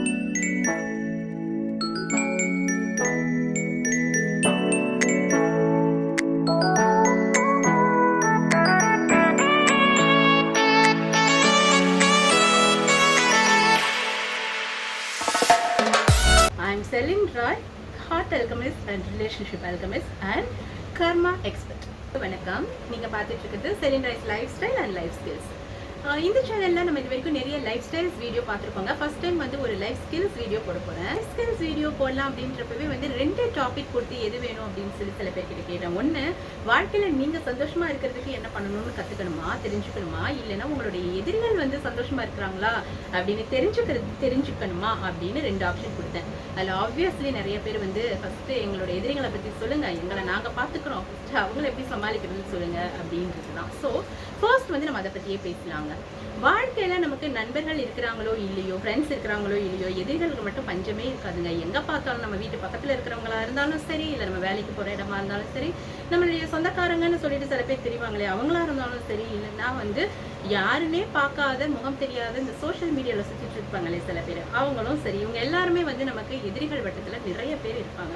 I'm Celine Roy, heart alchemist and relationship alchemist and karma expert வணக்கம். நீங்கள் பார்த்துட்டு இருக்கிறது Celine Roy's life style and life skills இந்த சேனலில் நம்ம இது வரைக்கும் நிறைய லைஃப் ஸ்டைல்ஸ் வீடியோ பார்த்துருக்கோங்க. ஃபர்ஸ்ட் டைம் வந்து ஒரு லைஃப் ஸ்கில்ஸ் வீடியோ போட போகிறேன் ஸ்கில்ஸ் வீடியோ போடலாம் அப்படின்றப்பவே வந்து ரெண்டு டாபிக் கொடுத்து எது வேணும் அப்படின்னு சொல்லி சில பேர் கிட்ட கேட்டேன். ஒன்று வாழ்க்கையில் நீங்கள் சந்தோஷமாக இருக்கிறதுக்கு என்ன பண்ணணும்னு கற்றுக்கணுமா தெரிஞ்சுக்கணுமா? இல்லைன்னா உங்களுடைய எதிரிகள் வந்து சந்தோஷமாக இருக்கிறாங்களா? அப்படின்னு தெரிஞ்சுக்கிறது தெரிஞ்சுக்கணுமா? அப்படின்னு ரெண்டு ஆப்ஷன் கொடுத்தேன். அதில் ஆப்வியஸ்லி நிறைய பேர் வந்து ஃபஸ்ட்டு எங்களோட எதிரிகளை பற்றி சொல்லுங்கள் எங்களை நாங்கள் பார்த்துக்குறோம். ஃபஸ்ட்டு அவங்கள எப்படி சமாளிக்கிறதுன்னு சொல்லுங்கள் அப்படின்றது தான். ஸோ ஃபர்ஸ்ட் வந்து நம்ம அதை பற்றியே பேசலாங்க. வாழ்க்கையில் நமக்கு நண்பர்கள் இருக்கிறாங்களோ இல்லையோ ஃப்ரெண்ட்ஸ் இருக்கிறாங்களோ இல்லையோ எதிரிகளுக்கு மட்டும் பஞ்சமே இருக்காதுங்க. எங்கே பார்த்தாலும் நம்ம வீட்டு பக்கத்தில் இருக்கிறவங்களா இருந்தாலும் சரி இல்லை நம்ம வேலைக்கு போகிற இடமா இருந்தாலும் சரி நம்மளுடைய சொந்தக்காரங்கன்னு சொல்லிட்டு சில பேர் தெரிவாங்களே அவங்களா இருந்தாலும் சரி இல்லைன்னா வந்து யாருன்னே பார்க்காத முகம் தெரியாத இந்த சோஷியல் மீடியாவில் சுற்றிட்டு இருப்பாங்களே சில பேர். அவங்களும் சரி இவங்க எல்லாருமே வந்து நமக்கு எதிரிகள் வட்டத்தில் நிறைய பேர் இருப்பாங்க.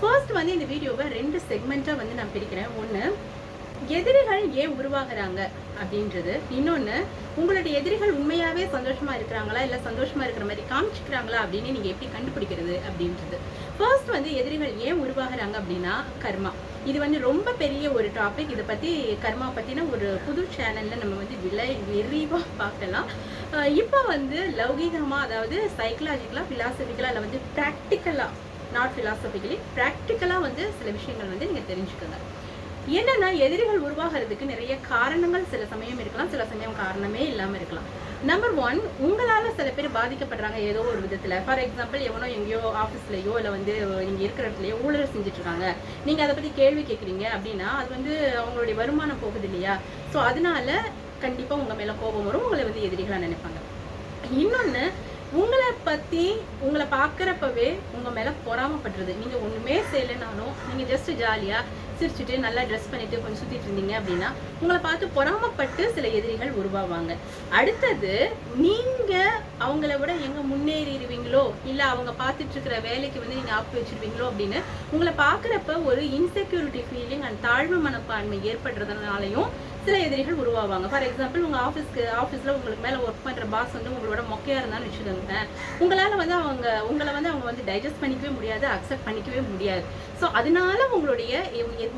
ஃபர்ஸ்ட் வந்து இந்த வீடியோவை ரெண்டு செக்மெண்ட்டாக வந்து நான் பிரிக்கிறேன். ஒன்று எதிரிகள் ஏன் உருவாகுறாங்க அப்படின்றது. இன்னொன்று உங்களுடைய எதிரிகள் உண்மையாகவே சந்தோஷமாக இருக்கிறாங்களா? இல்லை சந்தோஷமாக இருக்கிற மாதிரி காமிச்சிக்கிறாங்களா? அப்படின்னு நீங்கள் எப்படி கண்டுபிடிக்கிறது அப்படின்றது. ஃபர்ஸ்ட் வந்து எதிரிகள் ஏன் உருவாகிறாங்க அப்படின்னா கர்மா. இது வந்து ரொம்ப பெரிய ஒரு டாபிக் இதை பற்றி கர்மா பற்றின ஒரு புது சேனலில் நம்ம வந்து விலை விரிவாக பார்க்கலாம். இப்போ வந்து லௌகீகமாக அதாவது சைக்கலாஜிக்கலாக ஃபிலாசபிக்கலாக இல்லை வந்து ப்ராக்டிக்கலாக நாட் ஃபிலாசபிக்கலி ப்ராக்டிக்கலாக வந்து சில விஷயங்கள் வந்து நீங்கள் தெரிஞ்சுக்கோங்க. என்னன்னா எதிரிகள் உருவாகிறதுக்கு நிறைய காரணங்கள் சில சமயம் இருக்கலாம் சில சமயம் காரணமே இல்லாமல் இருக்கலாம். நம்பர் ஒன் உங்களால் சில பேர் பாதிக்கப்படுறாங்க ஏதோ ஒரு விதத்தில். ஃபார் எக்ஸாம்பிள் எவனோ எங்கேயோ ஆஃபீஸ்லையோ இல்லை வந்து நீங்கள் இருக்கிற இடத்துலையோ ஊழல் செஞ்சுட்ருக்காங்க. நீங்கள் அதை பற்றி கேள்வி கேட்குறீங்க அப்படின்னா அது வந்து அவங்களுடைய வருமானம் போகுது இல்லையா? ஸோ அதனால கண்டிப்பாக உங்கள் மேலே கோபம் வரும் உங்களை வந்து எதிரிகளாக நினைப்பாங்க. இன்னொன்று உங்களை பற்றி உங்களை பார்க்குறப்பவே உங்கள் மேலே பொறாமப்படுறது. நீங்கள் ஒன்றுமே செய்யலைனாலும் நீங்கள் ஜஸ்ட் ஜாலியாக சிரிச்சுட்டு நல்லா ட்ரெஸ் பண்ணிட்டு கொஞ்சம் சுத்திட்டு இருந்தீங்க அப்படின்னா உங்களை பார்த்து பொறாமப்பட்டு சில எதிரிகள் உருவாவாங்க. அடுத்தது நீங்க அவங்கள விட எங்க முன்னேறிடுவீங்களோ இல்ல அவங்க பார்த்துட்டு இருக்கிற வேலைக்கு வந்து நீங்க ஆப்பு வச்சிருவீங்களோ அப்படின்னு உங்களை பார்க்குறப்ப ஒரு இன்செக்யூரிட்டி ஃபீலிங் அண்ட் தாழ்வு மனப்பான்மை ஏற்படுறதுனாலையும் சில எதிரிகள் உருவாவாங்க. ஃபார் எக்ஸாம்பிள் உங்க ஆஃபீஸ்க்கு ஆஃபீஸ்ல உங்களுக்கு மேல ஒர்க் பண்ற பாஸ் வந்து உங்களோட மொக்கையாக இருந்தான்னு வச்சுக்கோங்க உங்களால வந்து அவங்க உங்களை வந்து அவங்க வந்து டைஜஸ்ட் பண்ணிக்கவே முடியாது அக்செப்ட் பண்ணிக்கவே முடியாது. ஸோ அதனால உங்களுடைய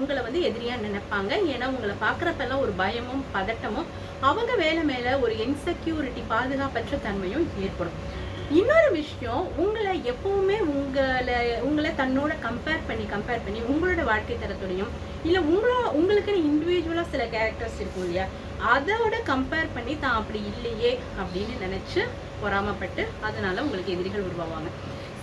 உங்களை வந்து எதிரியா நினைப்பாங்க. ஏன்னா உங்களை பார்க்குறப்பெல்லாம் ஒரு பயமும் பதட்டமும் அவங்க வேலை மேல ஒரு இன்செக்யூரிட்டி பாதுகாப்பற்ற தன்மையும் ஏற்படும். இன்னொரு விஷயம் உங்களை எப்பவுமே உங்களை உங்களை தன்னோட கம்பேர் பண்ணி கம்பேர் பண்ணி உங்களோட வாழ்க்கை தரத்தோடையும் இல்லை உங்களோ உங்களுக்குன்னு இண்டிவிஜுவலாக சில கேரக்டர்ஸ் இருக்கும் இல்லையா? அதோட கம்பேர் பண்ணி தான் அப்படி இல்லையே அப்படின்னு நினச்சி பொறாமப்பட்டு அதனால உங்களுக்கு எதிரிகள் உருவாவாங்க.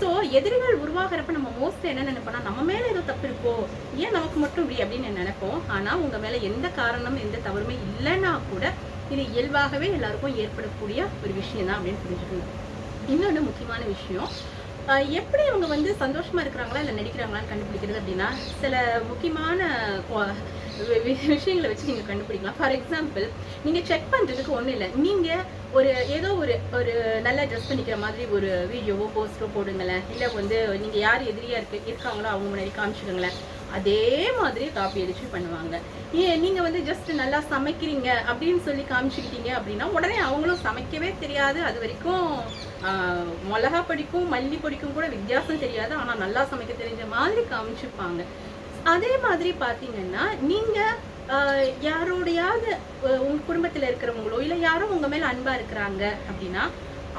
ஸோ எதிரிகள் உருவாகிறப்ப நம்ம மோஸ்ட் என்ன நினைப்போம்னா நம்ம மேலே ஏதோ தப்பு இருக்கோ ஏன் நமக்கு மட்டும் இப்படி அப்படின்னு நினைப்போம். ஆனால் உங்கள் மேலே எந்த காரணம் எந்த தவறுமே இல்லைன்னா கூட இது இயல்பாகவே எல்லாருக்கும் ஏற்படக்கூடிய ஒரு விஷயம் தான் அப்படின்னு புரிஞ்சுக்கணும். இன்னொன்று முக்கியமான விஷயம். எப்படி அவங்க வந்து சந்தோஷமா இருக்கிறாங்களா இல்லை நடிக்கிறாங்களான்னு கண்டுபிடிக்கிறது அப்படின்னா சில முக்கியமான வி- விஷயங்களை வச்சு நீங்கள் கண்டுபிடிக்கலாம். ஃபார் எக்ஸாம்பிள் நீங்கள் செக் பண்ணுறதுக்கு ஒன்றும் இல்லை. நீங்கள் ஒரு ஏதோ ஒரு ஒரு நல்லா ட்ரெஸ் பண்ணிக்கிற மாதிரி ஒரு வீடியோவோ போஸ்டோ போடுங்களேன். இல்லை வந்து நீங்கள் யார் எதிரியாக இருக்கு இருக்காங்களோ அவங்க முன்னாடி காமிச்சிடுங்களேன் அதே மாதிரி காப்பி அடிச்சு பண்ணுவாங்க. ஏன் நீங்கள் வந்து ஜஸ்ட் நல்லா சமைக்கிறீங்க அப்படின்னு சொல்லி காமிச்சுக்கிட்டீங்க அப்படின்னா உடனே அவங்களும் சமைக்கவே தெரியாது. அது வரைக்கும் மிளகா பொடிக்கும் மல்லி பொடிக்கும் கூட வித்தியாசம் தெரியாது. ஆனால் நல்லா சமைக்க தெரிஞ்ச மாதிரி காமிச்சுப்பாங்க. அதே மாதிரி பார்த்தீங்கன்னா நீங்கள் யாரோடையாவது உங்கள் உங்க குடும்பத்தில் இருக்கிறவங்களோ இல்லை யாரோ உங்கள் மேலே அன்பாக இருக்கிறாங்க அப்படின்னா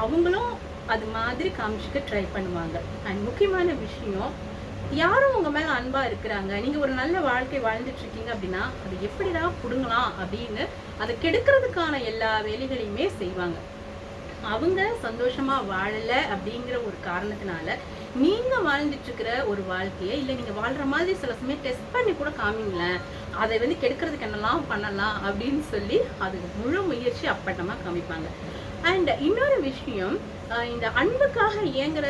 அவங்களும் அது மாதிரி காமிச்சுக்க ட்ரை பண்ணுவாங்க. அண்ட் முக்கியமான விஷயம் யாரும் உங்க மேல அன்பா இருக்கிறாங்க நீங்க ஒரு நல்ல வாழ்க்கை வாழ்ந்துட்டு இருக்கீங்க அப்படின்னா அது எப்படிதான் புடுங்கலாம் அப்படின்னு அதை கெடுக்கிறதுக்கான எல்லா வேலைகளையுமே செய்வாங்க. அவங்க சந்தோஷமா வாழல அப்படிங்கிற ஒரு காரணத்தினால நீங்க வாழ்ந்துட்டு இருக்கிற ஒரு வாழ்க்கையை இல்லை நீங்க வாழ்ற மாதிரி சில சமயம் டெஸ்ட் பண்ணி கூட காமிங்களேன். அதை வந்து கெடுக்கிறதுக்கு என்னெல்லாம் பண்ணலாம் அப்படின்னு சொல்லி அதுக்கு முழு முயற்சி அப்பட்டமா காமிப்பாங்க. அண்ட் இன்னொரு விஷயம் இந்த அன்புக்காக இயங்குற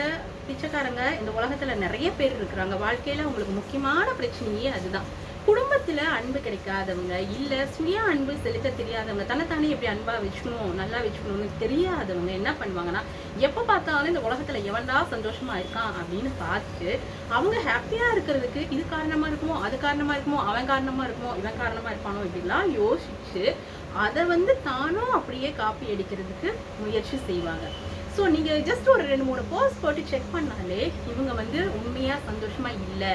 பிச்சைக்காரங்க இந்த உலகத்துல நிறைய பேர் இருக்கிறாங்க. வாழ்க்கையில அவங்களுக்கு முக்கியமான பிரச்சனையே அதுதான். குடும்பத்துல அன்பு கிடைக்காதவங்க இல்ல சுய அன்பு செலுத்த தெரியாதவங்க தன்னைத்தானே எப்படி அன்பா வச்சுக்கணும் நல்லா வச்சுக்கணும்னு தெரியாதவங்க என்ன பண்ணுவாங்கன்னா எப்ப பார்த்தாலும் இந்த உலகத்துல எவன்டா சந்தோஷமா இருக்கான் அப்படின்னு பார்த்துட்டு அவங்க ஹாப்பியா இருக்கிறதுக்கு இது காரணமா இருக்குமோ அது காரணமா இருக்குமோ அவன் காரணமா இருக்குமோ இவன் காரணமா இருப்பானோ இப்படிலாம் யோசிச்சு அதை வந்து தானும் அப்படியே காப்பி அடிக்கிறதுக்கு முயற்சி செய்வாங்க. ஸோ நீங்கள் ஜஸ்ட் ஒரு ரெண்டு மூணு போஸ்ட் போட்டு செக் பண்ணாலே இவங்க வந்து உண்மையாக சந்தோஷமா இல்லை.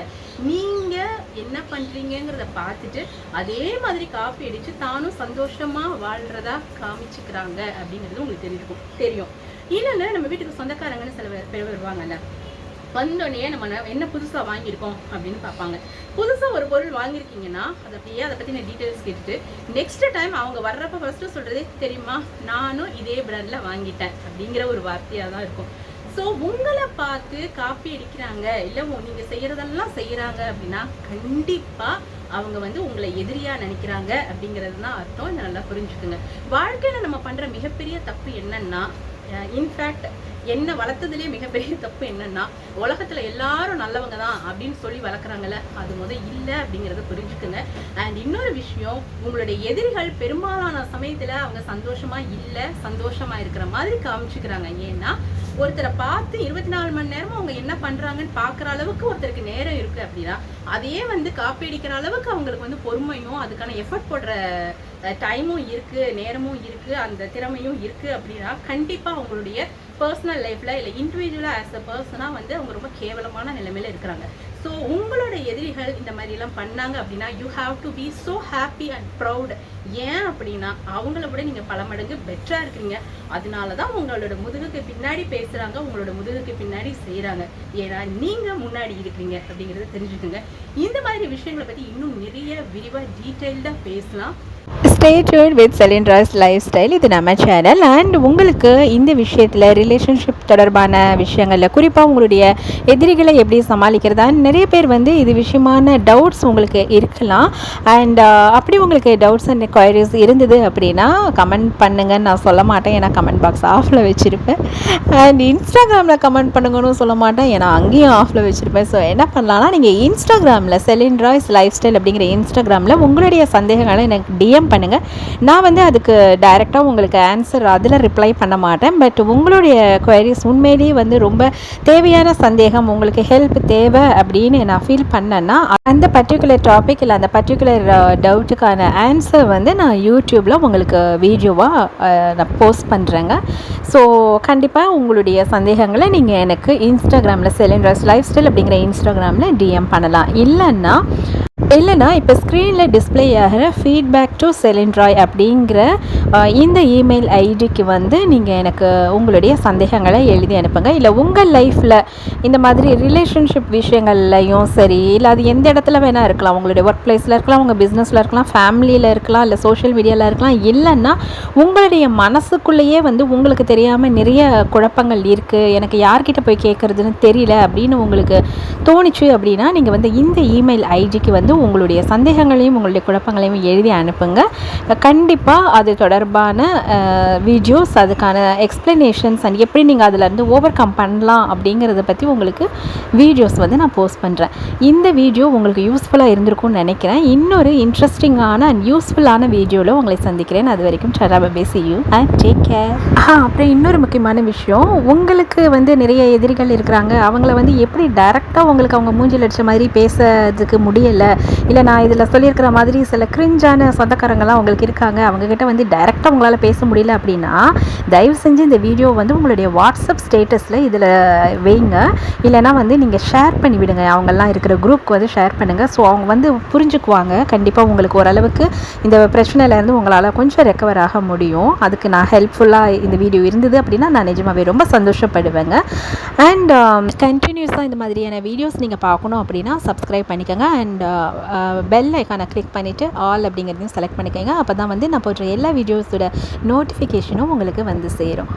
நீங்கள் என்ன பண்ணுறீங்கிறத பார்த்துட்டு அதே மாதிரி காப்பி அடித்து தானும் சந்தோஷமாக வாழ்கிறதா காமிச்சுக்கிறாங்க அப்படிங்கிறது உங்களுக்கு தெரிஞ்சிருக்கும் தெரியும். இல்லைன்னா நம்ம வீட்டுக்கு சொந்தக்காரங்கன்னு சில பேர் வருவாங்கல்ல வந்தோடனே நம்ம என்ன புதுசாக வாங்கியிருக்கோம் அப்படின்னு பார்ப்பாங்க. புதுசாக ஒரு பொருள் வாங்கியிருக்கீங்கன்னா அதை அப்படியே அதை பற்றின டீட்டெயில்ஸ் கேட்டுட்டு நெக்ஸ்ட் டைம் அவங்க வர்றப்ப ஃபர்ஸ்ட்டு சொல்கிறதே தெரியுமா? நானும் இதே பிராண்டில் வாங்கிட்டேன் அப்படிங்கிற ஒரு வார்த்தையாக தான் இருக்கும். ஸோ உங்களை பார்த்து காப்பி அடிக்கிறாங்க இல்லை நீங்கள் செய்கிறதெல்லாம் செய்கிறாங்க அப்படின்னா கண்டிப்பாக அவங்க வந்து உங்களை எதிரியாக நினைக்கிறாங்க அப்படிங்கிறது தான் அர்த்தம். நல்லா புரிஞ்சுக்குங்க. வாழ்க்கையில் நம்ம பண்ணுற மிகப்பெரிய தப்பு என்னன்னா இன்ஃபேக்ட் என்னை வளர்த்ததுலேயே மிகப்பெரிய தப்பு என்னன்னா உலகத்துல எல்லாரும் நல்லவங்க தான் அப்படின்னு சொல்லி வளர்க்குறாங்கல்ல அது முத இல்லை அப்படிங்கிறத புரிஞ்சுக்குங்க. அண்ட் இன்னொரு விஷயம் உங்களுடைய எதிரிகள் பெரும்பாலான சமயத்துல அவங்க சந்தோஷமா இல்லை சந்தோஷமா இருக்கிற மாதிரி காமிச்சுக்கிறாங்க. ஏன்னா ஒருத்தரை பார்த்து இருபத்தி நாலு மணி நேரமும் அவங்க என்ன பண்றாங்கன்னு பார்க்குற அளவுக்கு ஒருத்தருக்கு நேரம் இருக்கு அப்படின்னா அதையே வந்து காப்பி அடிக்கிற அளவுக்கு அவங்களுக்கு வந்து பொறுமையும் அதுக்கான எஃபர்ட் போடுற டைமும் இருக்கு நேரமும் இருக்கு அந்த திறமையும் இருக்கு அப்படின்னா கண்டிப்பா அவங்களுடைய பர்சனல் லைஃப்பில் இல்லை இண்டிவிஜுவலாக ஆஸ் அ பர்சனாக வந்து அவங்க ரொம்ப கேவலமான நிலைமையில இருக்கிறாங்க. ஸோ உங்களோட எதிரிகள் இந்த மாதிரிலாம் பண்ணாங்க அப்படின்னா you have to be so happy and proud ஏன் அப்படின்னா அவங்கள விட நீங்கள் பல மடங்கு பெட்டராக இருக்கிறீங்க. அதனால தான் உங்களோட முதுகுக்கு பின்னாடி பேசுகிறாங்க உங்களோட முதுகுக்கு பின்னாடி செய்கிறாங்க ஏன்னா நீங்கள் முன்னாடி இருக்கிறீங்க அப்படிங்கிறத தெரிஞ்சுக்கோங்க. இந்த மாதிரி விஷயங்களை பற்றி இன்னும் நிறைய விரிவாக டீட்டெயில்டாக பேசலாம். Stay tuned with Celine Roy's life style இது நம்ம சேனல் அண்ட் உங்களுக்கு இந்த விஷயத்தில் ரிலேஷன்ஷிப் தொடர்பான விஷயங்களில் குறிப்பாக உங்களுடைய எதிரிகளை எப்படி சமாளிக்கிறதா? நிறைய பேர் வந்து இது விஷயமான டவுட்ஸ் உங்களுக்கு இருக்கலாம். அண்ட் uh, அப்படி உங்களுக்கு டவுட்ஸ் அண்ட் என்கொயரிஸ் இருந்தது அப்படின்னா கமெண்ட் பண்ணுங்கன்னு நான் சொல்ல மாட்டேன். ஏன்னா கமெண்ட் பாக்ஸ் ஆஃபில் வச்சுருப்பேன். அண்ட் இன்ஸ்டாகிராமில் கமெண்ட் பண்ணுங்கன்னு சொல்ல மாட்டேன். ஏன்னா அங்கேயும் ஆஃபில் வச்சுருப்பேன். ஸோ என்ன பண்ணலாம்னா நீங்கள் இன்ஸ்டாகிராமில் செலின்ராய்ஸ் லைஃப் ஸ்டைல் அப்படிங்கிற இன்ஸ்டாகிராமில் உங்களுடைய சந்தேகங்களை எனக்கு டிஎம் பண்ணுங்கள் நான் வந்து அதுக்கு டைரெக்டாக உங்களுக்கு ஆன்சர் அதில் ரிப்ளை பண்ண மாட்டேன். பட் உங்களுடைய குவரிஸ் உண்மையிலேயே வந்து ரொம்ப தேவையான சந்தேகம் உங்களுக்கு ஹெல்ப் தேவை அப்படின்னு நான் ஃபீல் பண்ணேன்னா அந்த பர்டிகுலர் டாபிக் இல்லை அந்த பர்டிகுலர் டவுட்டுக்கான ஆன்சர் வந்து நான் யூடியூப்பில் உங்களுக்கு வீடியோவாக நான் போஸ்ட் பண்ணுறேங்க ஸோ கண்டிப்பாக உங்களுடைய சந்தேகங்களை நீங்கள் எனக்கு இன்ஸ்டாகிராமில் செலின்ட்ரஸ் லைஃப் ஸ்டைல் அப்படிங்கிற இன்ஸ்டாகிராமில் டிஎம் பண்ணலாம். இல்லைன்னா இல்லைனா இப்போ ஸ்க்ரீனில் டிஸ்ப்ளே ஆகிற ஃபீட்பேக் டு செலின்ட்ராய் அப்படிங்கிற இந்த இமெயில் ஐடிக்கு வந்து நீங்கள் எனக்கு உங்களுடைய சந்தேகங்களை எழுதி அனுப்புங்க. இல்லை உங்கள் லைஃப்பில் இந்த மாதிரி ரிலேஷன்ஷிப் விஷயங்கள்லையும் சரி இல்லை அது எந்த இடத்துல வேணால் இருக்கலாம். உங்களுடைய ஒர்க் பிளேஸில் இருக்கலாம் உங்கள் பிஸ்னஸில் இருக்கலாம் ஃபேமிலியில் இருக்கலாம் இல்லை சோஷியல் மீடியாவில் இருக்கலாம். இல்லைன்னா உங்களுடைய மனசுக்குள்ளேயே வந்து உங்களுக்கு தெரியாமல் நிறைய குழப்பங்கள் இருக்குது எனக்கு யார்கிட்ட போய் கேட்குறதுன்னு தெரியல அப்படின்னு உங்களுக்கு தோணுச்சு அப்படின்னா நீங்கள் வந்து இந்த இமெயில் ஐடிக்கு வந்து உங்களுடைய சந்தேகங்களையும் உங்களுடைய குழப்பங்களையும் எழுதி அனுப்புங்க. கண்டிப்பாக அது தொடர்பான வீடியோஸ் அதுக்கான எக்ஸ்ப்ளனேஷன்ஸ் அண்ட் எப்படி நீங்கள் அதிலேருந்து ஓவர் கம் பண்ணலாம் அப்படிங்கிறத பற்றி உங்களுக்கு வீடியோஸ் வந்து நான் போஸ்ட் பண்ணுறேன் இந்த வீடியோ உங்களுக்கு யூஸ்ஃபுல்லாக இருந்திருக்கும்னு நினைக்கிறேன். இன்னொரு இன்ட்ரெஸ்டிங்கான அண்ட் யூஸ்ஃபுல்லான வீடியோவில் உங்களை சந்திக்கிறேன். அது வரைக்கும் சராபா பேசியும் அண்ட் டேக் கேர் அப்புறம் இன்னொரு முக்கியமான விஷயம். உங்களுக்கு வந்து நிறைய எதிரிகள் இருக்கிறாங்க. அவங்கள வந்து எப்படி டைரெக்டாக உங்களுக்கு அவங்க மூஞ்சில் அடித்த மாதிரி பேசுறதுக்கு முடியலை? இல்லை நான் இதில் சொல்லியிருக்கிற மாதிரி சில கிரிஞ்சான சொந்தக்காரங்களாம் உங்களுக்கு இருக்காங்க. அவங்கக்கிட்ட வந்து டைரெக்டாக உங்களால் பேச முடியல அப்படின்னா தயவு செஞ்சு இந்த வீடியோ வந்து உங்களுடைய வாட்ஸ்அப் ஸ்டேட்டஸில் இதில் வைங்க. இல்லைனா வந்து நீங்கள் ஷேர் பண்ணி விடுங்க. அவங்கெல்லாம் இருக்கிற குரூப்க்கு வந்து ஷேர் பண்ணுங்கள் ஸோ அவங்க வந்து புரிஞ்சுக்குவாங்க. கண்டிப்பாக உங்களுக்கு ஓரளவுக்கு இந்த பிரச்சனையிலேருந்து உங்களால் கொஞ்சம் ரெக்கவர் ஆக முடியும். அதுக்கு நான் ஹெல்ப்ஃபுல்லாக இந்த வீடியோ இருந்தது அப்படின்னா நான் நிஜமாகவே ரொம்ப சந்தோஷப்படுவேங்க. அண்ட் கண்டினியூஸாக um, இந்த மாதிரியான வீடியோஸ் நீங்கள் பார்க்கணும் அப்படின்னா சப்ஸ்கிரைப் பண்ணிக்கோங்க. அண்ட் பெல் ஐக்கானை கிளிக் பண்ணிவிட்டு ஆல் அப்படிங்கிறதையும் செலக்ட் பண்ணிக்கோங்க. அப்போ தான் வந்து நான் போடுற எல்லா வீடியோஸோட நோட்டிஃபிகேஷனும் உங்களுக்கு வந்து சேரும்.